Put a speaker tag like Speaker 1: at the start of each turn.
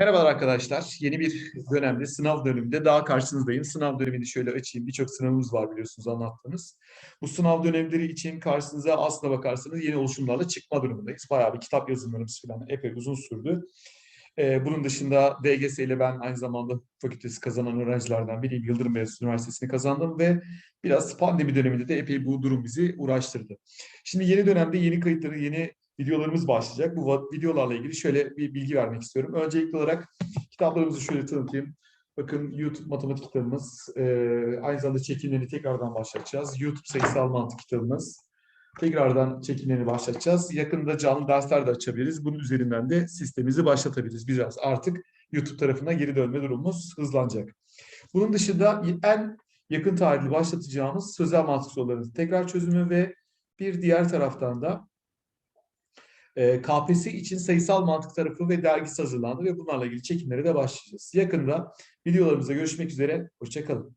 Speaker 1: Merhabalar arkadaşlar. Yeni bir dönemde, sınav döneminde daha karşınızdayım. Sınav dönemini şöyle açayım. Birçok sınavımız var biliyorsunuz anlattığımız. Bu sınav dönemleri için karşınıza aslına bakarsanız yeni oluşumlarla çıkma durumundayız. Bayağı bir kitap yazımlarımız falan epey uzun sürdü. Ee, bunun dışında DGS ile ben aynı zamanda fakültesi kazanan öğrencilerden biriyim. Yıldırım Beyazıt Üniversitesi'ni kazandım ve biraz pandemi döneminde de epey bu durum bizi uğraştırdı. Şimdi yeni dönemde yeni kayıtları, yeni videolarımız başlayacak. Bu videolarla ilgili şöyle bir bilgi vermek istiyorum. Öncelikli olarak kitaplarımızı şöyle tanıtayım. Bakın YouTube matematik kitabımız, e, aynı zamanda çekimlerini tekrardan başlatacağız. YouTube sayısal mantık kitabımız. Tekrardan çekimlerini başlatacağız. Yakında canlı dersler de açabiliriz. Bunun üzerinden de sistemimizi başlatabiliriz. Biraz artık YouTube tarafına geri dönme durumumuz hızlanacak. Bunun dışında en yakın tarihli başlatacağımız sözel mantık sorularının tekrar çözümü ve bir diğer taraftan da e, KPSS için sayısal mantık tarafı ve dergisi hazırlandı ve bunlarla ilgili çekimlere de başlayacağız. Yakında videolarımızda görüşmek üzere. Hoşçakalın.